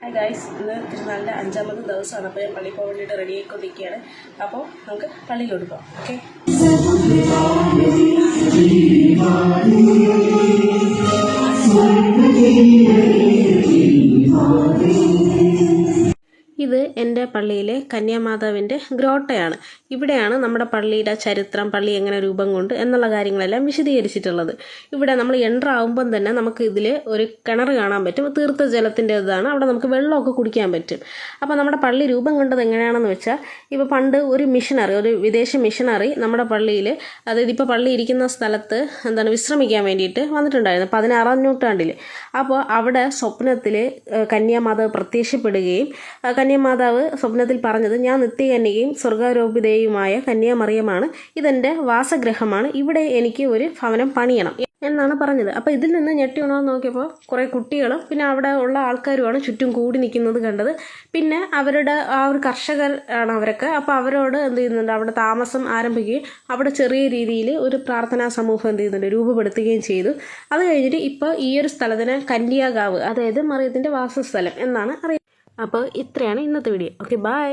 Hi guys ഇന്ന് തിരുനാളിന്റെ അഞ്ചാമത്തെ ദിവസമാണ്. അപ്പോൾ ഞാൻ പള്ളിയിൽ പോകാൻ വേണ്ടിയിട്ട് റെഡി ആയിക്കൊണ്ടിരിക്കുകയാണ്. അപ്പോൾ നമുക്ക് പള്ളിയിലോട്ട് പോകാം ഓക്കെ എന്റെ പള്ളിയിലെ കന്യാമാതാവിന്റെ ഗ്രോട്ടയാണ്. ഇവിടെയാണ് നമ്മുടെ പള്ളിയുടെ ചരിത്രം പള്ളി എങ്ങനെ രൂപം കൊണ്ട് എന്നുള്ള കാര്യങ്ങളെല്ലാം വിശദീകരിച്ചിട്ടുള്ളത്. ഇവിടെ നമ്മൾ എന്റർ ആകുമ്പം തന്നെ നമുക്ക് ഇതിൽ ഒരു കിണർ കാണാൻ പറ്റും തീർത്ഥ ജലത്തിന്റെ ഇതാണ് അവിടെ നമുക്ക് വെള്ളമൊക്കെ കുടിക്കാൻ പറ്റും. അപ്പോൾ നമ്മുടെ പള്ളി രൂപം കൊണ്ടത് എങ്ങനെയാണെന്ന് വെച്ചാൽ ഇപ്പോൾ പണ്ട് ഒരു മിഷനറി ഒരു വിദേശ മിഷനറി നമ്മുടെ പള്ളിയിൽ അതായത് ഇപ്പോൾ പള്ളി ഇരിക്കുന്ന സ്ഥലത്ത് എന്താണ് വിശ്രമിക്കാൻ വേണ്ടിയിട്ട് വന്നിട്ടുണ്ടായിരുന്നു പതിനാറാം നൂറ്റാണ്ടിൽ അപ്പോൾ അവിടെ സ്വപ്നത്തിൽ കന്യാമാതാവ് പ്രത്യക്ഷപ്പെടുകയും കന്യാമാതാവ് സ്വപ്നത്തിൽ പറഞ്ഞത് ഞാൻ നിത്യകന്യകയും സ്വർഗാരോപിതയുമായ കന്യാമറിയമാണ്. ഇതെന്റെ വാസഗ്രഹമാണ് ഇവിടെ എനിക്ക് ഒരു ഭവനം പണിയണം. എന്നാണ് പറഞ്ഞത്. അപ്പോൾ ഇതിൽ നിന്ന് ഞെട്ടി ഉണർന്ന് നോക്കിയപ്പോൾ കുറേ കുട്ടികളും പിന്നെ അവിടെ ഉള്ള ആൾക്കാരുമാണ് ചുറ്റും കൂടി നിൽക്കുന്നത് കണ്ടത്. പിന്നെ അവരുടെ ആ ഒരു കർഷകർ ആണ് അവരൊക്കെ. അപ്പോൾ അവരോട് എന്ത് ചെയ്യുന്നുണ്ട്? അവിടെ താമസം ആരംഭിക്കുകയും അവിടെ ചെറിയ രീതിയിൽ ഒരു പ്രാർത്ഥനാ സമൂഹം എന്ത് ചെയ്യുന്നുണ്ട്? രൂപപ്പെടുത്തുകയും ചെയ്തു. അത് കഴിഞ്ഞിട്ട് ഇപ്പോൾ ഈ ഒരു സ്ഥലത്തിന് കന്യാകാവ് അതായത് മറിയത്തിന്റെ വാസസ്ഥലം എന്നാണ് അറിയുന്നത് അപ്പോൾ ഇത്രയാണ് ഇന്നത്തെ വീഡിയോ ഓക്കെ ബൈ